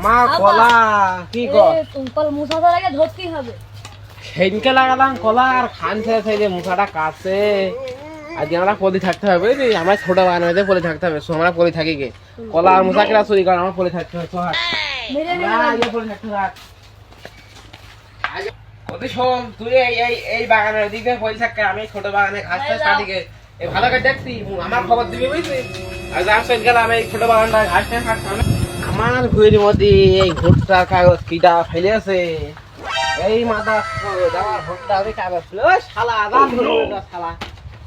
আবার? কলা কি আগে ধরতেই হবে। লাগালাম কলা আর খান হয়ে যে মুসাটা কাটছে আজকে আমরা পলি থাকতে হবে আমরা ছোট বাগান পলি থাকতে হবে সো আমরা পলি থাকি গে। কলা আর মুসা চুরি করে আমরা পলি থাকতে হবে। মেরে নেবে পলি থাকতে হবে শোন তুই এই এই এই বাগানের দিকে পলি থাকতে আমি ছোট বাগানে ঘাস টাস গে। ভালো করে দেখতি আমার খবর দিবি বুঝলি? আর যার সঙ্গে গেলাম এই ছোট বাগানটা ঘাস টাস কাটতে হবে। আমার ভুঁড়ির মধ্যে এই ভুট্টা কাগজ কিটা ফেলে আছে। এই মাথা আমার ভুট্টা ওই কাগজ ছিল শালা আদান শালা।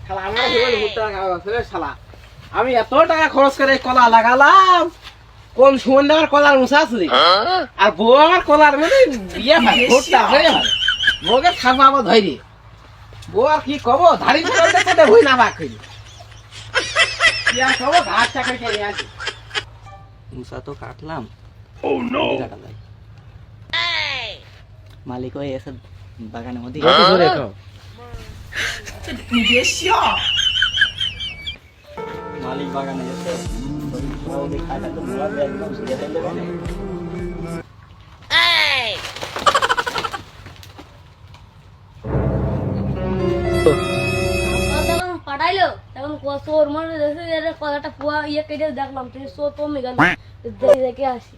শালা আমার ভুঁড়ির ভুট্টা কাগজ ছিল শালা। আমি এত টাকা খরচ করে কলা লাগালাম। কোন সুমন আমার কলার মুসা আসলি আর বউ আমার কলার মানে বিয়ে হয় ভুট্টা হয়ে হয়। বউকে আবার ধরি। বউ আর কি কব? ধারি ভুই না বাক। করি কি আর কব? ঘাস চাকরি খেয়ে আসি। মুসা তো কাটলাম। কাটা যায়। মালিক হয়ে এসে বাগানের মধ্যে খাও মালিক বাগানে এসে মনে যে পুয়া ইয়ে কেটে দেখলাম তুই সো তো মেগান দেখে দেখে আসি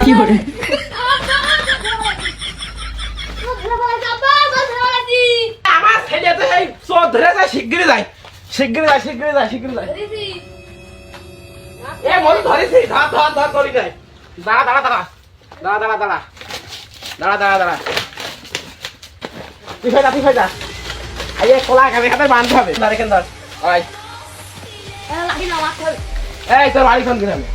কি করে আমার ছেলে তো এই চোর ধরে যায় শিগগিরি যায় শিগগিরি যায় শিগগিরি যায় শিগগিরি যায় এ মরি ধরেছি ধর ধর ধর করি যায় দাঁড়া দাঁড়া দাঁড়া দাঁড়া দাঁড়া দাঁড়া দাঁড়া দাঁড়া দাঁড়া তুই ফেজা তুই ফেজা আইয়ে কলা খাবে খাতে বাঁধতে হবে ধর এখান ধর এই তোর বাড়ি কোন গ্রামে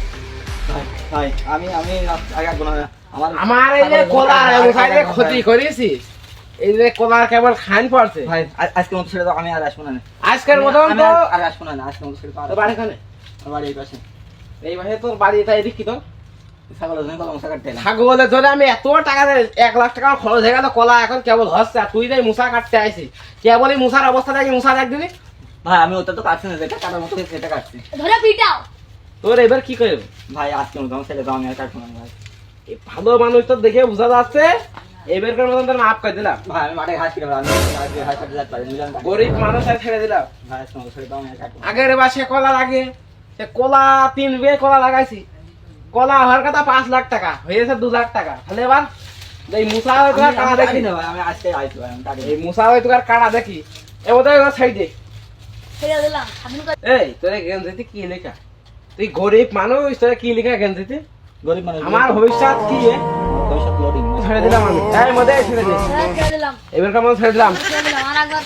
আমি আমি আগে আসব না আমার আমার এই যে কলা মুখাই ক্ষতি করেছি এই যে কলার কেবল খান পড়ছে। ভাই আজকের মতো ছেড়ে দাও আমি আর আসব না। আজকের মতন আমি তো আর- আসব না আজকের মতো ছেড়ে দাও। তোর বাড়ি আমার বাড়ি এই পাশে। এই তোর বাড়ি তাই দেখি এলাম ছাগলের ধরে আমি এত টাকা দিয়ে- এক লাখ টাকা খরচ হয়ে গেল কলা এখন কেবল হচ্ছে তুই যে মুসা কাটতে আইসি কেবল এই মুসার অবস্থা দেখি মুসা একদিনই ভাই আমি ওটা তো কাটছি না যেটা কাটার মতো সেটা কাটছি। ধরে পিটাও। তোর এবার কি করব ভাই আজকে মতো আমার ছেড়ে দাও আমি আর কাটবো না ভাই। এই ভালো মানুষ তো দেখে বোঝা যাচ্ছে। এবারকার মতন তোর মাফ করে দিলাম। ভাই আমি মাঠে ঘাস কিনে আমি আজকে ঘাস কাটতে যেতে পারি। গরিব মানুষ আর ছেড়ে দিলাম। ভাই আজকের মতো ছেড়ে দাও আমি আর কাটবো। আগের এবার সে কলা লাগে সে কলা তিন বে কলা লাগাইছি। কলা হওয়ার কথা পাঁচ লাখ টাকা হয়েছে দু লাখ টাকা। তাহলে এবার এই মুসা তোর কাটি দেখি। না ভাই আমি আজকে আইছি ভাই আমি কাটি এই মুসা ওই তোর কাটা দেখি। এ বোধহয় সাইডে ফেলে দিলাম এই তোরা গেঞ্জিতে কি লেখা তুই গরিব মানুষ তোরা কি লেখা গেঞ্জিতে গরিব মানুষ আমার ভবিষ্যৎ কি ছেড়ে দিলাম আমি। তাই মধ্যে ছেড়ে দিলাম এবার কেমন ছেড়ে দিলাম? একদম।